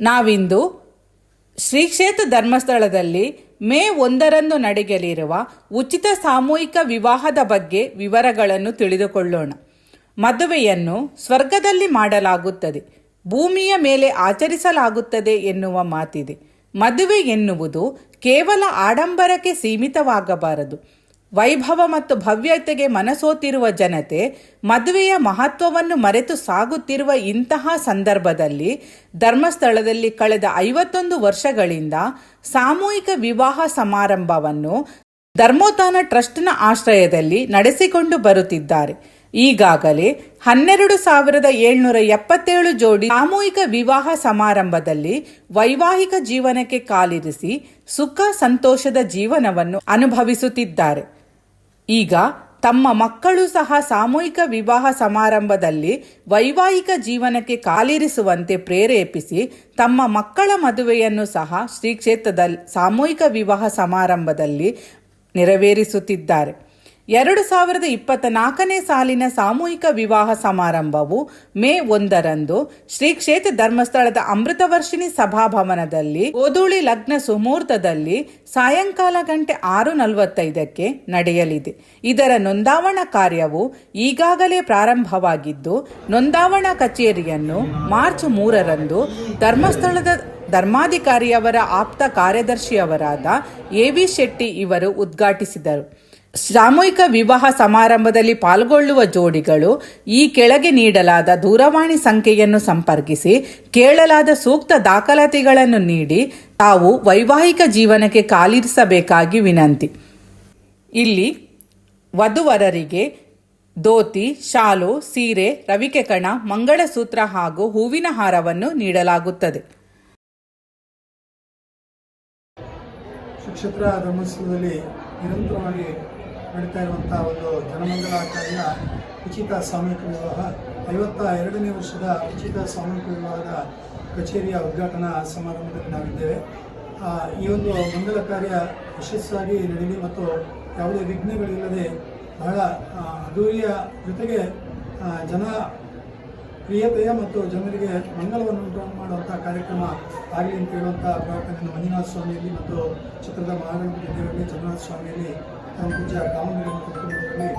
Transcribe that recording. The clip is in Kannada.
ನಾವಿಂದು ಶ್ರೀ ಕ್ಷೇತ್ರ ಧರ್ಮಸ್ಥಳದಲ್ಲಿ ಮೇ ಒಂದರಂದು ನಡೆಯಲಿರುವ ಉಚಿತ ಸಾಮೂಹಿಕ ವಿವಾಹದ ಬಗ್ಗೆ ವಿವರಗಳನ್ನು ತಿಳಿದುಕೊಳ್ಳೋಣ. ಮದುವೆಯನ್ನು ಸ್ವರ್ಗದಲ್ಲಿ ಮಾಡಲಾಗುತ್ತದೆ. ಭೂಮಿಯ ಮೇಲೆ ಆಚರಿಸಲಾಗುತ್ತದೆ ಎನ್ನುವ ಮಾತಿದೆ. ಮದುವೆ ಎನ್ನುವುದು ಕೇವಲ ಆಡಂಬರಕ್ಕೆ ಸೀಮಿತವಾಗಬಾರದು. ವೈಭವ ಮತ್ತು ಭವ್ಯತೆಗೆ ಮನಸೋತಿರುವ ಜನತೆ ಮದುವೆಯ ಮಹತ್ವವನ್ನು ಮರೆತು ಸಾಗುತ್ತಿರುವ ಇಂತಹ ಸಂದರ್ಭದಲ್ಲಿ ಧರ್ಮಸ್ಥಳದಲ್ಲಿ ಕಳೆದ ಐವತ್ತೊಂದು ವರ್ಷಗಳಿಂದ ಸಾಮೂಹಿಕ ವಿವಾಹ ಸಮಾರಂಭವನ್ನು ಧರ್ಮೋತ್ಥಾನ ಟ್ರಸ್ಟ್ನ ಆಶ್ರಯದಲ್ಲಿ ನಡೆಸಿಕೊಂಡು ಬರುತ್ತಿದ್ದಾರೆ. ಈಗಾಗಲೇ ಹನ್ನೆರಡು ಸಾವಿರದ ಏಳ್ನೂರ ಎಪ್ಪತ್ತೇಳು ಜೋಡಿ ಸಾಮೂಹಿಕ ವಿವಾಹ ಸಮಾರಂಭದಲ್ಲಿ ವೈವಾಹಿಕ ಜೀವನಕ್ಕೆ ಕಾಲಿರಿಸಿ ಸುಖ ಸಂತೋಷದ ಜೀವನವನ್ನು ಅನುಭವಿಸುತ್ತಿದ್ದಾರೆ. ಈಗ ತಮ್ಮ ಮಕ್ಕಳು ಸಹ ಸಾಮೂಹಿಕ ವಿವಾಹ ಸಮಾರಂಭದಲ್ಲಿ ವೈವಾಹಿಕ ಜೀವನಕ್ಕೆ ಕಾಲಿರಿಸುವಂತೆ ಪ್ರೇರೇಪಿಸಿ ತಮ್ಮ ಮಕ್ಕಳ ಮದುವೆಯನ್ನು ಸಹ ಶ್ರೀ ಕ್ಷೇತ್ರದಲ್ಲಿ ಸಾಮೂಹಿಕ ವಿವಾಹ ಸಮಾರಂಭದಲ್ಲಿ ನೆರವೇರಿಸುತ್ತಿದ್ದಾರೆ. ಎರಡು ಸಾವಿರದ ಇಪ್ಪತ್ತ ನಾಲ್ಕನೇ ಸಾಲಿನ ಸಾಮೂಹಿಕ ವಿವಾಹ ಸಮಾರಂಭವು ಮೇ ಒಂದರಂದು ಶ್ರೀ ಕ್ಷೇತ್ರ ಧರ್ಮಸ್ಥಳದ ಅಮೃತವರ್ಷಿಣಿ ಸಭಾಭವನದಲ್ಲಿ ಓದುಳಿ ಲಗ್ನ ಸುಮೂರ್ತದಲ್ಲಿ ಸಾಯಂಕಾಲ ಗಂಟೆ ಆರು ನಲವತ್ತೈದಕ್ಕೆ ನಡೆಯಲಿದೆ. ಇದರ ನೋಂದಾವಣಾ ಕಾರ್ಯವು ಈಗಾಗಲೇ ಪ್ರಾರಂಭವಾಗಿದ್ದು, ನೋಂದಾವಣಾ ಕಚೇರಿಯನ್ನು ಮಾರ್ಚ್ ಮೂರರಂದು ಧರ್ಮಸ್ಥಳದ ಧರ್ಮಾಧಿಕಾರಿಯವರ ಆಪ್ತ ಕಾರ್ಯದರ್ಶಿಯವರಾದ ಎ ಶೆಟ್ಟಿ ಇವರು ಉದ್ಘಾಟಿಸಿದರು. ಸಾಮೂಹಿಕ ವಿವಾಹ ಸಮಾರಂಭದಲ್ಲಿ ಪಾಲ್ಗೊಳ್ಳುವ ಜೋಡಿಗಳು ಈ ಕೆಳಗೆ ನೀಡಲಾದ ದೂರವಾಣಿ ಸಂಖ್ಯೆಯನ್ನು ಸಂಪರ್ಕಿಸಿ ಕೇಳಲಾದ ಸೂಕ್ತ ದಾಖಲಾತಿಗಳನ್ನು ನೀಡಿ ತಾವು ವೈವಾಹಿಕ ಜೀವನಕ್ಕೆ ಕಾಲಿರಿಸಬೇಕಾಗಿ ವಿನಂತಿ. ಇಲ್ಲಿ ವಧುವರರಿಗೆ ಧೋತಿ, ಶಾಲು, ಸೀರೆ ರವಿಕೆ ಕಣ ಮಂಗಳಸೂತ್ರ ಹಾಗೂ ಹೂವಿನ ಹಾರವನ್ನು ನೀಡಲಾಗುತ್ತದೆ. ಶಿಕ್ಷತ್ರ ಧರ್ಮಸ್ಥಳದಲ್ಲಿ ನಿರಂತರವಾಗಿ ನಡೀತಾ ಇರುವಂಥ ಒಂದು ಜನಮಂಗಲ ಕಾರ್ಯ ಉಚಿತ ಸಾಮೂಹಿಕ ವಿವಾಹ, ಐವತ್ತ ಎರಡನೇ ವರ್ಷದ ಉಚಿತ ಸಾಮೂಹಿಕ ವಿವಾಹದ ಕಚೇರಿಯ ಉದ್ಘಾಟನಾ ಸಮಾರಂಭದಲ್ಲಿ ನಾವಿದ್ದೇವೆ. ಈ ಒಂದು ಮಂಗಲ ಕಾರ್ಯ ಯಶಸ್ಸಾಗಿ ನಡೀಲಿ ಮತ್ತು ಯಾವುದೇ ವಿಘ್ನಗಳಿಲ್ಲದೆ ಬಹಳ ಅದೂರಿಯ ಜೊತೆಗೆ ಜನ ಪ್ರಿಯತೆಯ ಮತ್ತು ಜನರಿಗೆ ಮಂಗಲವನ್ನು ಮಾಡುವಂಥ ಕಾರ್ಯಕ್ರಮ ಆಗಲಿ ಅಂತ ಹೇಳುವಂಥ ಪ್ರಾರ್ಥನೆಯನ್ನು ಮಂಜುನಾಥ ಸ್ವಾಮಿಯಲ್ಲಿ ಮತ್ತು ಚಿತ್ರದ ಮಹಾಗಣಪತಿ ದೇವರಲ್ಲಿ ಜಗನ್ನಾಥ ಸ್ವಾಮಿಯಲ್ಲಿ 당국자 강원도에